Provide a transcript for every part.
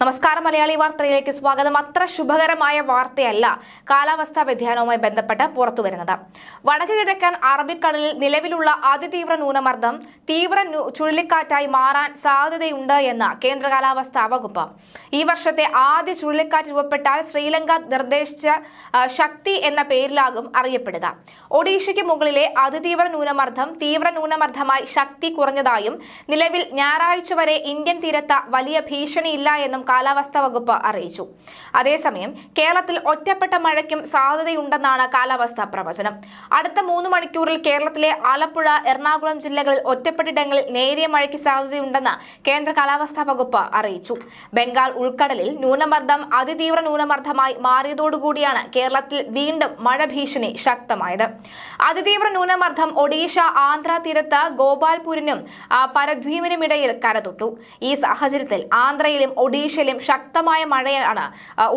നമസ്കാരം മലയാളി വാർത്തയിലേക്ക് സ്വാഗതം. അത്ര ശുഭകരമായ വാർത്തയല്ല കാലാവസ്ഥാ വ്യതിയാനവുമായി ബന്ധപ്പെട്ട് പുറത്തുവരുന്നത്. വടക്കുകിഴക്കൻ അറബിക്കടലിൽ നിലവിലുള്ള അതിതീവ്ര ന്യൂനമർദ്ദം തീവ്ര ചുഴലിക്കാറ്റായി മാറാൻ സാധ്യതയുണ്ട് എന്ന് കേന്ദ്ര കാലാവസ്ഥാ വകുപ്പ്. ഈ വർഷത്തെ ആദ്യ ചുഴലിക്കാറ്റ് രൂപപ്പെട്ടാൽ ശ്രീലങ്ക നിർദ്ദേശിച്ച ശക്തി എന്ന പേരിലാകും അറിയപ്പെടുക. ഒഡീഷയ്ക്ക് മുകളിലെ അതിതീവ്ര ന്യൂനമർദ്ദം തീവ്ര ന്യൂനമർദ്ദമായി ശക്തി കുറഞ്ഞതായും നിലവിൽ ഞായറാഴ്ച വരെ ഇന്ത്യൻ തീരത്ത് വലിയ ഭീഷണിയില്ല എന്നും കാലാവസ്ഥാ വകുപ്പ് അറിയിച്ചു. അതേസമയം കേരളത്തിൽ ഒറ്റപ്പെട്ട മഴയ്ക്കും സാധ്യതയുണ്ടെന്നാണ് കാലാവസ്ഥാ പ്രവചനം. അടുത്ത മൂന്ന് മണിക്കൂറിൽ കേരളത്തിലെ ആലപ്പുഴ എറണാകുളം ജില്ലകളിൽ ഒറ്റപ്പെട്ടിടങ്ങളിൽ നേരിയ മഴയ്ക്ക് സാധ്യതയുണ്ടെന്ന് കേന്ദ്ര കാലാവസ്ഥാ വകുപ്പ് അറിയിച്ചു. ബംഗാൾ ഉൾക്കടലിൽ ന്യൂനമർദ്ദം അതിതീവ്ര ന്യൂനമർദ്ദമായി മാറിയതോടുകൂടിയാണ് കേരളത്തിൽ വീണ്ടും മഴ ഭീഷണി ശക്തമായത്. അതിതീവ്ര ന്യൂനമർദ്ദം ഒഡീഷ ആന്ധ്ര തീരത്ത് ഗോപാൽപൂരിനും പരദ്വീപിനുമിടയിൽ കരതൊട്ടു. ഈ സാഹചര്യത്തിൽ ആന്ധ്രയിലും ഒഡീഷയിലും ശക്തമായ മഴയാണ്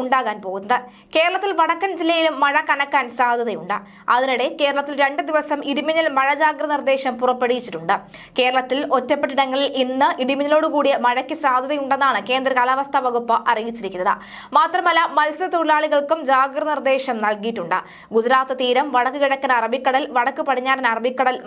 ഉണ്ടാകാൻ പോകുന്നത്. കേരളത്തിൽ വടക്കൻ ജില്ലയിലും മഴ കനക്കാൻ സാധ്യതയുണ്ട്. അതിനിടെ കേരളത്തിൽ രണ്ട് ദിവസം ഇടിമിന്നൽ മഴ ജാഗ്രത നിർദ്ദേശം പുറപ്പെടുവിച്ചിട്ടുണ്ട്. കേരളത്തിൽ ഒറ്റപ്പെട്ടിടങ്ങളിൽ ഇന്ന് ഇടിമിന്നലോടുകൂടിയ മഴയ്ക്ക് സാധ്യതയുണ്ടെന്നാണ് കേന്ദ്ര കാലാവസ്ഥാ വകുപ്പ് അറിയിച്ചിരിക്കുന്നത്. മാത്രമല്ല മത്സ്യത്തൊഴിലാളികൾക്കും ജാഗ്രത നിർദ്ദേശം നൽകിയിട്ടുണ്ട്. ഗുജറാത്ത് തീരം വടക്ക് കിഴക്കൻ അറബിക്കടൽ വടക്ക് പടിഞ്ഞാറൻ അറബിക്കടൽ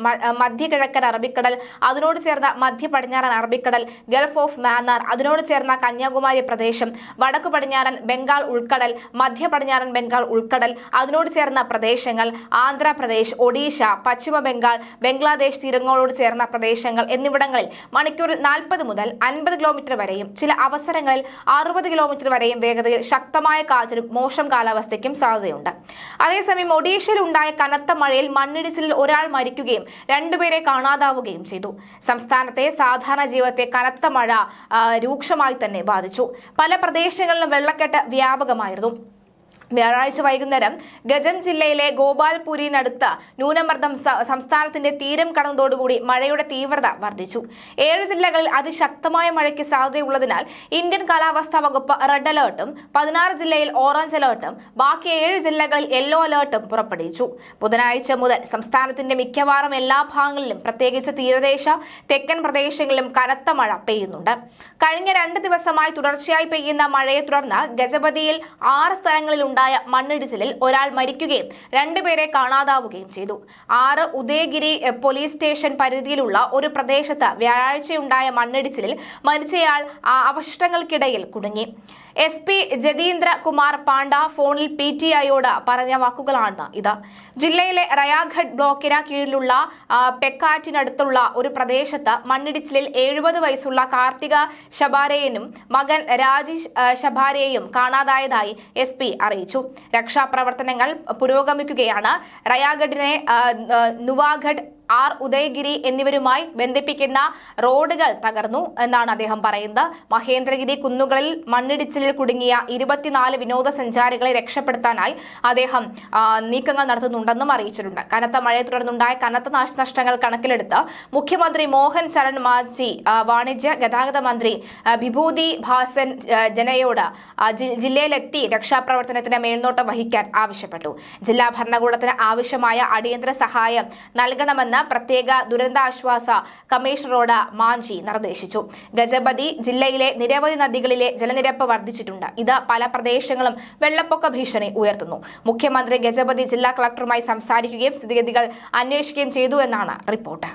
മധ്യ കിഴക്കൻ അറബിക്കടൽ അതിനോട് ചേർന്ന മധ്യ പടിഞ്ഞാറൻ അറബിക്കടൽ ഗൾഫ് ഓഫ് മാന്നാർ അതിനോട് ചേർന്ന കന്യാകുമാരി പ്രദേശം. വടക്കു പടിഞ്ഞാറൻ ബംഗാൾ ഉൾക്കടൽ മധ്യ പടിഞ്ഞാറൻ ബംഗാൾ ഉൾക്കടൽ അതിനോട് ചേർന്ന പ്രദേശങ്ങൾ ആന്ധ്രാപ്രദേശ് ഒഡീഷ പശ്ചിമ ബംഗാൾ ബംഗ്ലാദേശ് തീരങ്ങളോട് ചേർന്ന പ്രദേശങ്ങൾ എന്നിവിടങ്ങളിൽ മണിക്കൂറിൽ നാൽപ്പത് മുതൽ അൻപത് കിലോമീറ്റർ വരെയും ചില അവസരങ്ങളിൽ അറുപത് കിലോമീറ്റർ വരെയും വേഗതയിൽ ശക്തമായ കാറ്റിനും മോശം കാലാവസ്ഥയ്ക്കും സാധ്യതയുണ്ട്. അതേസമയം ഒഡീഷയിൽ ഉണ്ടായ കനത്ത മഴയിൽ മണ്ണിടിച്ചിലിൽ ഒരാൾ മരിക്കുകയും രണ്ടുപേരെ കാണാതാവുകയും ചെയ്തു. സംസ്ഥാനത്തെ സാധാരണ ജീവിതത്തെ കനത്ത മഴ രൂക്ഷമായി തന്നെ ബാധിച്ചു. പല പ്രദേശങ്ങളിലും വെള്ളക്കെട്ട് വ്യാപകമായിരുന്നു. വ്യാഴാഴ്ച വൈകുന്നേരം ഗജം ജില്ലയിലെ ഗോപാൽപുരിനടുത്ത ന്യൂനമർദ്ദം സംസ്ഥാനത്തിന്റെ തീരം കടന്നതോടുകൂടി മഴയുടെ തീവ്രത വർദ്ധിച്ചു. ഏഴ് ജില്ലകളിൽ അതിശക്തമായ മഴയ്ക്ക് സാധ്യതയുള്ളതിനാൽ ഇന്ത്യൻ കാലാവസ്ഥാ വകുപ്പ് റെഡ് അലേർട്ടും പതിനാറ് ജില്ലയിൽ ഓറഞ്ച് അലേർട്ടും ബാക്കി ഏഴ് ജില്ലകളിൽ യെല്ലോ അലേർട്ടും പുറപ്പെടുവിച്ചു. ബുധനാഴ്ച മുതൽ സംസ്ഥാനത്തിന്റെ മിക്കവാറും എല്ലാ ഭാഗങ്ങളിലും പ്രത്യേകിച്ച് തീരദേശ തെക്കൻ പ്രദേശങ്ങളിലും കനത്ത മഴ പെയ്യുന്നുണ്ട്. കഴിഞ്ഞ രണ്ട് ദിവസമായി തുടർച്ചയായി പെയ്യുന്ന മഴയെ തുടർന്ന് ഗജപതിയിൽ ആറ് സ്ഥലങ്ങളിൽ ഉണ്ടായ മണ്ണിടിച്ചിലിൽ ഒരാൾ മരിക്കുകയും രണ്ടുപേരെ കാണാതാവുകയും ചെയ്തു. ആറ് ഉദയഗിരി പോലീസ് സ്റ്റേഷൻ പരിധിയിലുള്ള ഒരു പ്രദേശത്ത് വ്യാഴാഴ്ചയുണ്ടായ മണ്ണിടിച്ചിലിൽ മരിച്ചയാൾ അവശിഷ്ടങ്ങൾക്കിടയിൽ കുടുങ്ങി. എസ് പി ജതീന്ദ്ര കുമാർ പാണ്ഡ ഫോണിൽ പി ടി ഐയോട് പറഞ്ഞ വാക്കുകളാണ് ഇത്. ജില്ലയിലെ റയാഘഡ് ബ്ലോക്കിന് കീഴിലുള്ള പെക്കാറ്റിനടുത്തുള്ള ഒരു പ്രദേശത്ത് മണ്ണിടിച്ചിലിൽ എഴുപത് വയസ്സുള്ള കാർത്തിക ശബാരയെയും മകൻ രാജേഷ് ഷബാരേയും കാണാതായതായി എസ് പി അറിയിച്ചു. രക്ഷാപ്രവർത്തനങ്ങൾ പുരോഗമിക്കുകയാണ്. റയാഗഡിനെ നുവാഗഡ് ആർ ഉദയഗിരി എന്നിവരുമായി ബന്ധിപ്പിക്കുന്ന റോഡുകൾ തകർന്നു എന്നാണ് അദ്ദേഹം പറയുന്നത്. മഹേന്ദ്രഗിരി കുന്നുകളിൽ മണ്ണിടിച്ചിലിൽ കുടുങ്ങിയ ഇരുപത്തിനാല് വിനോദസഞ്ചാരികളെ രക്ഷപ്പെടുത്താനായി അദ്ദേഹം നീക്കങ്ങൾ നടത്തുന്നുണ്ടെന്നും അറിയിച്ചിട്ടുണ്ട്. കനത്ത മഴയെ തുടർന്നുണ്ടായ കനത്ത നാശനഷ്ടങ്ങൾ കണക്കിലെടുത്ത് മുഖ്യമന്ത്രി മോഹൻ ശരൺ മാജി വാണിജ്യ ഗതാഗത മന്ത്രി വിഭൂതി ഭാസൻ ജനയോട് ജില്ലയിലെത്തി രക്ഷാപ്രവർത്തനത്തിന് മേൽനോട്ടം വഹിക്കാൻ ആവശ്യപ്പെട്ടു. ജില്ലാ ഭരണകൂടത്തിന് ആവശ്യമായ അടിയന്തര സഹായം നൽകണമെന്ന് പ്രത്യേക ദുരന്താശ്വാസ കമ്മീഷണറോട് മാഞ്ചി നിർദ്ദേശിച്ചു. ഗജപതി ജില്ലയിലെ നിരവധി നദികളിലെ ജലനിരപ്പ് വർദ്ധിച്ചിട്ടുണ്ട്. ഇത് പല പ്രദേശങ്ങളും വെള്ളപ്പൊക്ക ഭീഷണി ഉയർത്തുന്നു. മുഖ്യമന്ത്രി ഗജപതി ജില്ലാ കളക്ടറുമായി സംസാരിക്കുകയും സ്ഥിതിഗതികൾ അന്വേഷിക്കുകയും ചെയ്തു എന്നാണ് റിപ്പോർട്ട്.